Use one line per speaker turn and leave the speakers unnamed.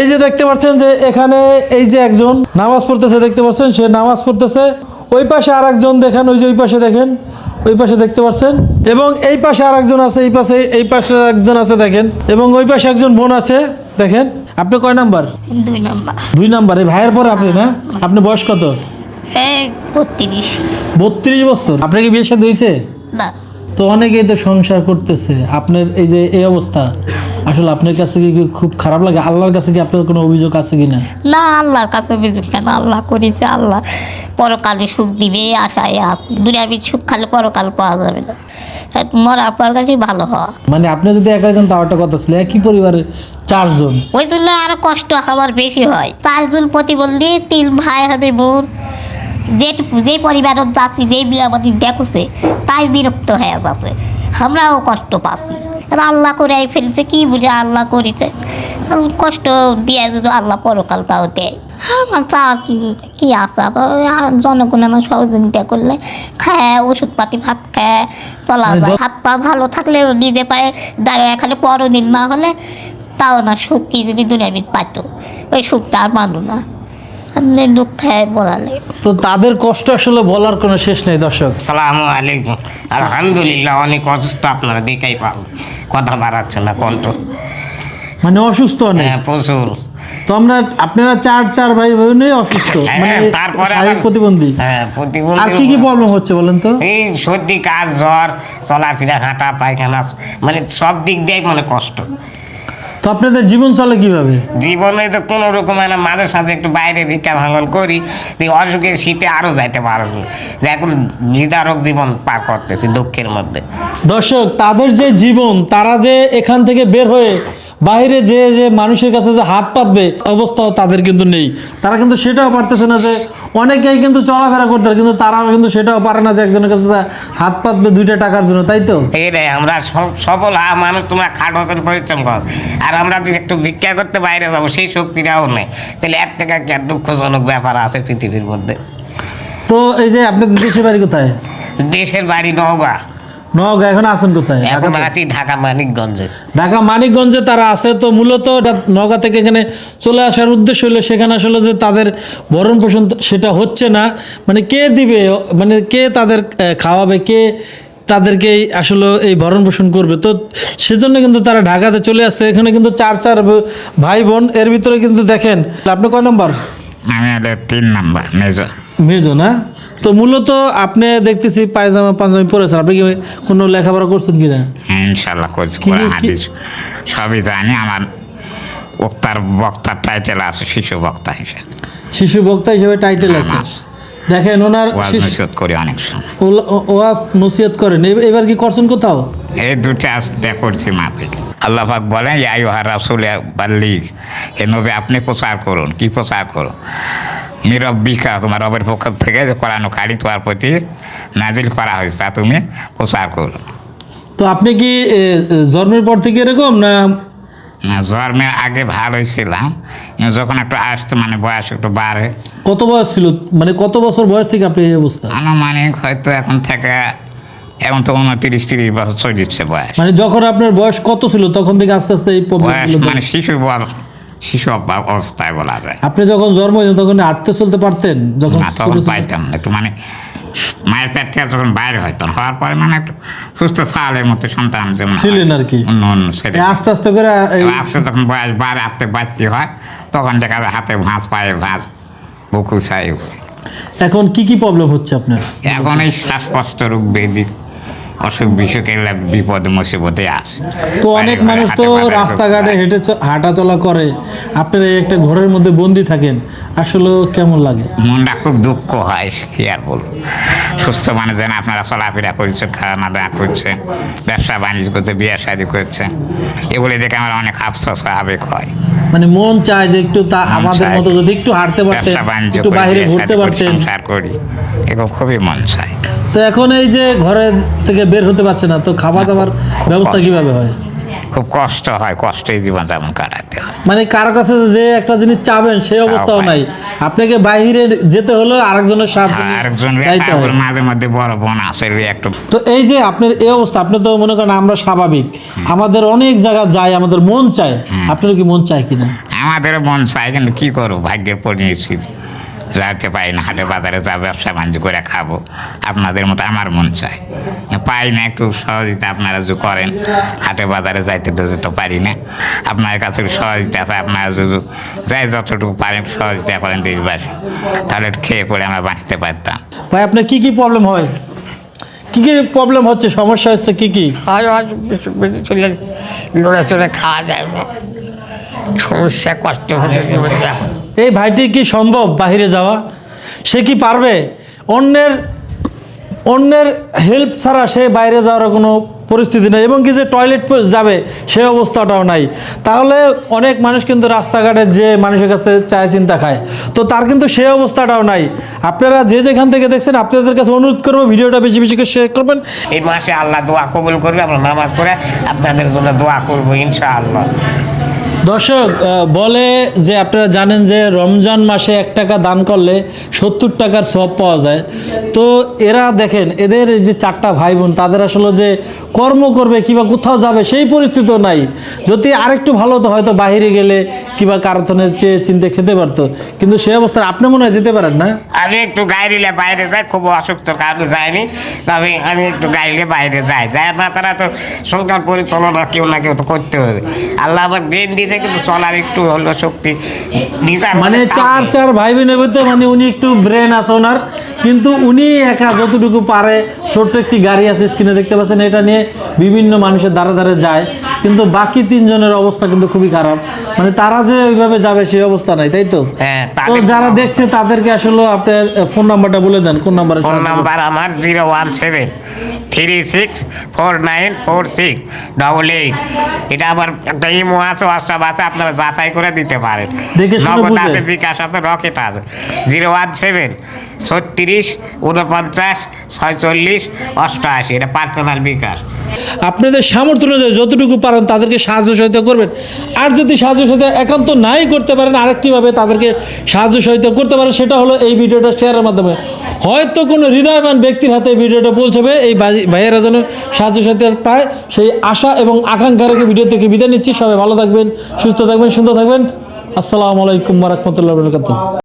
এই যে দেখতে পাচ্ছেন যে এখানে এই যে একজন নামাজ পড়তেছে দেখতে পাচ্ছেন? সে নামাজ পড়তেছে। ওই পাশে আর একজন দেখেন ওই যে ওই পাশে দেখেন। ওই পাশে দেখতে পাচ্ছেন? এবং এই পাশে আর একজন আছে এই পাশে এই পাশে একজন আছে দেখেন। এবং ওই পাশে একজন বোন আছে দেখেন। আপনি কয় নাম্বার?
দুই নম্বর।
দুই নাম্বার। এই ভাইয়ের পরে আপনি না? আপনি বয়স কত?
বত্রিশ।
বত্রিশ বছর। আপনার কি বিয়ে সাথে হয়েছে
না।
তো অনেকেই তো সংসার করতেছে। আপনার এই যে এই অবস্থা। আসলে আপনার কাছে কি খুব খারাপ লাগে? আল্লাহর কাছে কি আপনার কোনো অভিযোগ আছে কিনা?
না না আল্লাহর কাছে অভিযোগ কেন? আল্লাহ করেছে আল্লাহ পরকালে সুখ দিবে আশায় আছে দুনিয়াবি সুখ খালে পরকাল পাওয়া যাবে না। তাই মরার পর কাছে ভালো হওয়া।
মানে আপনি যদি একা একজন তাও একটা কথা ছিল একই পরিবারের চারজন।
ওই জন্য আরও কষ্ট খাবার বেশি হয়। চারজন প্রতিবন্ধী তিন ভাই হবে বোন। যে যে পরিবারত যাচ্ছি যে বিয়াবাদী দেখছে তাই বিরক্ত হয়ে যাচ্ছে। আমরাও কষ্ট পাচ্ছি। আর আল্লাহ করে ফেলছে কি বুঝে আল্লাহ করেছে? কষ্ট দিয়ে যদি আল্লাহ পরকাল তাও দেয়। আমার চা আর কি কি আর জনগণের সহযোগিতা করলে খায় ওষুধপাতি ভাত খায় চলা যায়। হাত পা ভালো থাকলে নিজে পায়ে দাঁড়িয়ে খালি পরদিন না হলে তাও না সুখ কি যদি দুনিয়াবিদ পাইতো। ওই সুখটা আর মানু না। আপনি দুঃখে বলালে
তো তাদের কষ্ট আসলে বলার কোনো শেষ নেই দর্শক।
সালামু আলাইকুম। আলহামদুলিল্লাহ অনেক অসুস্থ আপনারা দেখাই পাস কথা বাড়াচ্ছে না কণ্ঠ।
মানে অসুস্থ অনেক?
হ্যাঁ প্রচুর।
তো আমরা আপনারা চার চার ভাই বোনই অসুস্থ মানে
হ্যাঁ, তারপরে
শারীরিক প্রতিবন্ধী।
হ্যাঁ
আর কি কি প্রবলেম হচ্ছে বলেন তো?
এই সর্দি কাজ জ্বর চলাফেরা হাঁটা পায়খানা মানে সব দিক দিয়ে মানে কষ্ট।
তো আপনাদের জীবন চলে কীভাবে?
জীবনে তো কোনো রকম না মাঝে সাঝে একটু বাইরে ভিক্ষা ভাঙন করি এই অসুখের শীতে আরও যাইতে পারস না। যে এখন নিদারক জীবন পার করতেছি দুঃখের মধ্যে।
দর্শক তাদের যে জীবন তারা যে এখান থেকে বের হয়ে বাইরে যে যে মানুষের কাছে যে হাত পাতবে অবস্থাও তাদের কিন্তু নেই। তারা কিন্তু সেটাও পারতেছে না যে অনেকেই কিন্তু চলাফেরা করতে পারে, কিন্তু তারা কিন্তু সেটাও পারে না যে একজনের কাছে হাত পাতবে দুইটা টাকার জন্য তাই তো?
আমরা সফল হওয়া মানুষ তোমরা খাট বছর পরিশ্রম কর। আর আমরা যদি একটু ভিক্ষা করতে বাইরে যাব সেই শক্তিটাও নেই। তাহলে এর থেকে কি আর দুঃখজনক ব্যাপার আছে পৃথিবীর মধ্যে?
তো এই যে আপনাদের দেশের বাড়ি কোথায়?
দেশের বাড়ি নওগাঁ।
নওগাঁ এখন আছেন কোথায়?
এখন? আছি ঢাকা মানিকগঞ্জে।
ঢাকা মানিকগঞ্জে তারা আছে তো মূলত নওগাঁ থেকে এখানে চলে আসার উদ্দেশ্য হলো সেখানে আসলে যে তাদের ভরণ পোষণ সেটা হচ্ছে না। মানে কে দিবে? মানে কে তাদের খাওয়াবে? কে তাদেরকে আসলে এই ভরণ পোষণ করবে? তো সেজন্য কিন্তু তারা ঢাকাতে চলে আসছে। এখানে কিন্তু চার চার ভাই বোন এর ভিতরে কিন্তু দেখেন আপনি কয় নম্বর?
আমি তিন নাম্বার মেজর
মেজো না? তো মূলত আপনি দেখতেছি পায়জামা পাঞ্জামি পরেছেন আপনি কি কোনো লেখাপড়া করছেন কিনা?
হ্যাঁ ইনশাল্লাহ করছি কোরআন হাদিস। সবই জানি আমার বক্তার বক্তার টাইটেল আছে শিশু বক্তা হিসেবে।
শিশু বক্তা হিসেবে টাইটেল আছে।
আমার।
দেখেন ওনার
নসিহত করি অনেক সময়।
ও- ওয়াজ নসিহত করেন। এবার কি করছেন কোথাও?
এই দুটো আসতে করছি মাফিক আল্লাহ পাক বলেন ইয়াই ওহার রাসুল বাল্লিগ। এ নবী আপনি প্রচার করুন। কি প্রচার করুন? নীরব বিকা তোমার রবের পক্ষ থেকে যে কোরআন কারি তোমার প্রতি নাজিল করা হয়েছে তা তুমি প্রচার করো।
তো আপনি কি জন্মের পর থেকে এরকম না?
না জন্মের আগে ভালো ছিলাম যখন একটু আসতে মানে বয়স একটু বাড়ে।
কত বয়স ছিল? মানে কত বছর বয়স থেকে আপনি এই অবস্থা?
আনুমানিক হয়তো এখন থেকে এখন তো উনত্রিশ তিরিশ বছর চলে দিচ্ছে বয়স।
মানে যখন আপনার বয়স কত ছিল তখন থেকে আস্তে আস্তে এই
বয়স মানে শিশু বয়স। শিশু অবস্থায় বলা যায়।
আপনি যখন জন্ম তখন হাঁটতে চলতে পারতেন? যখন
না তখন পাইতাম না। একটু মানে মায়ের পেট থেকে যখন বাইরে হইতাম হওয়ার পরে মানে একটু সুস্থ ছালের মতো সন্তান যেমন
ছিলেন আর কি। আস্তে আস্তে করে
আস্তে তখন বয়স বাড়ে আস্তে বাড়তি হয় তখন দেখা যায় হাতে ভাঁজ পায়ে ভাঁজ বুকু ছাই।
এখন কি কি প্রবলেম হচ্ছে আপনার?
এখন এই শ্বাসকষ্ট রোগ বেদি অসুখ বিসুখ বিসুখের বিপদে মুসিবতে আসে।
তো অনেক মানুষ তো রাস্তাঘাটে হেঁটে চ- হাঁটা চলা করে। আপনারা একটা ঘরের মধ্যে বন্দি থাকেন আসলে কেমন লাগে?
মনটা খুব দুঃখ হয় কি আর বলব। সুস্থ যেন আপনারা চলাফেরা করছেন খাওয়া দাওয়া করছেন ব্যবসা বাণিজ্য করছে বিয়ে শাদি করছেন এগুলি দেখে আমার অনেক আফসোস আবেগ হয়।
মানে মন চায় যে একটু তা আমাদের মতো যদি একটু হাঁটতে পারতেন একটু বাইরে ঘুরতে পারতেন।
সংসার করি এগুলো খুবই মন চায়।
তো এখন এই যে ঘরে থেকে বের হতে পারছে না তো খাওয়া দাওয়ার ব্যবস্থা
কষ্ট।
কীভাবে হয়?
খুব কষ্ট হয় কষ্টই জীবন যেমন কাটাতে হয়।
মানে কারও কাছে যে একটা জিনিস চাবেন সেই অবস্থাও নাই। আপনাকে বাইরে যেতে হলো আরেকজনের সাথে নিয়ে
আরেকজন
হয়।
মাঝে মধ্যে বড় বোন আছে একটু
তো এই যে আপনার এই অবস্থা আপনি তো মনে করেন আমরা স্বাভাবিক। আমাদের অনেক জায়গা যায় আমাদের মন চায়। আপনার কি মন চায় কিনা?
আমাদের মন চায় কিন্তু কি করব ভাগ্যের পরিণতি যাইতে পারি না হাটে বাজারে যা ব্যবসা বাণিজ্য করে খাব। আপনাদের মতো আমার মন চায়। পাই না একটু সহযোগিতা আপনারা যদি করেন হাটে বাজারে যাইতে তো যেতে পারি না। আপনার কাছে একটু সহযোগিতা আছে আপনারা যদি যাই যতটুকু পারেন সহযোগিতা করেন দেশবাসী। তাহলে একটু খেয়ে পড়ে আমরা বাঁচতে পারতাম।
ভাই আপনার কি কি প্রবলেম হয়? কি কি প্রবলেম হচ্ছে? সমস্যা হচ্ছে কি কি?
আর আর চলে খাওয়া যায় না। সমস্যা কষ্ট হলে জীবনে এখন
এই ভাইটি কি সম্ভব বাইরে যাওয়া? সে কি পারবে? অন্যের অন্যের হেল্প ছাড়া সে বাইরে যাওয়ার কোনো পরিস্থিতি নেই। এবং কি যে টয়লেট যাবে সে অবস্থাটাও নাই। তাহলে অনেক মানুষ কিন্তু রাস্তাঘাটে যে মানুষের কাছে চায় চিন্তা খায়। তো তার কিন্তু সে অবস্থাটাও নাই। আপনারা যে যেখান থেকে দেখছেন আপনাদের কাছে অনুরোধ করব ভিডিওটা বেশি বেশি করে শেয়ার করবেন।
এই মাসে আল্লাহ দোয়া কবুল করবে আমরা নামাজ পড়ে আপনাদের জন্য দোয়া করব ইনশাআল্লাহ।
দর্শক বলে যে আপনারা জানেন যে রমজান মাসে এক টাকা দান করলে সত্তর টাকার সব পাওয়া যায়। তো এরা দেখেন, এদের যে চারটা ভাই বোন তাদের আসলে যে কর্ম করবে কিংবা কোথাও যাবে সেই পরিস্থিতিও নাই। যদি আরেকটু ভালো হতো হয়তো বাইরে গেলে কিংবা কারতনের চেয়ে চিনতে খেতে পারতো। কিন্তু সেই অবস্থায় আপনি মনে হয় যেতে পারেন না?
আমি একটু গাইলে বাইরে যাই, খুব অসুস্থ কারণে যাইনি তবে আমি একটু গাইলে বাইরে যাই। যাই না তারা তো সংসার পরিচালনা কেউ না কেউ তো করতে হবে। আল্লাহ আমার ব্রেন দিয়েছে কিন্তু চলার একটু হলো শক্তি।
মানে চার চার ভাই বোনের মধ্যে মানে উনি একটু ব্রেন আছে ওনার কিন্তু উনি একা যতটুকু পারে ছোট্ট একটি গাড়ি আছে স্ক্রিনে দেখতে পাচ্ছেন এটা নিয়ে বিভিন্ন মানুষের দ্বারা দ্বারা যায়। কিন্তু বাকি তিনজনের অবস্থা কিন্তু খুবই খারাপ। মানে তারা যে ওইভাবে যাবে সেই অবস্থা নাই তাই তো?
হ্যাঁ
তো যারা দেখছে তাদেরকে আসলে আপনার ফোন নাম্বারটা বলে দেন কোন নাম্বারে
ফোন নাম্বার আমার zero one seven three six four nine four six double eight. এটা আবার একটা ইমো আছে হোয়াটসঅ্যাপ আছে আপনারা যাচাই করে দিতে পারেন। নগদ আছে বিকাশ আছে রকেট আছে। জিরো ওয়ান সেভেন ছত্রিশ উনপঞ্চাশ ছয়চল্লিশ অষ্টআশি, এটা পার্সোনাল বিকাশ।
আপনাদের সামর্থ্য অনুযায়ী যতটুকু পারেন তাদেরকে সাহায্য সহায়তা করবেন। আর যদি সাহায্য সহায়তা একান্ত নাই করতে পারেন আরেকটিভাবে তাদেরকে সাহায্য সহায়তা করতে পারেন, সেটা হলো এই ভিডিওটা শেয়ারের মাধ্যমে। হয়তো কোনো হৃদয়বান ব্যক্তির হাতে ভিডিওটা পৌঁছবে, এই ভাই- ভাইয়েরা যেন সাহায্য সহায়তা পায়, সেই আশা এবং আকাঙ্ক্ষা রেখে ভিডিও থেকে বিদায় নিচ্ছি। সবাই ভালো থাকবেন, সুস্থ থাকবেন, সুন্দর থাকবেন। আসসালামু আলাইকুম রহমতুল্লাহ বরকাত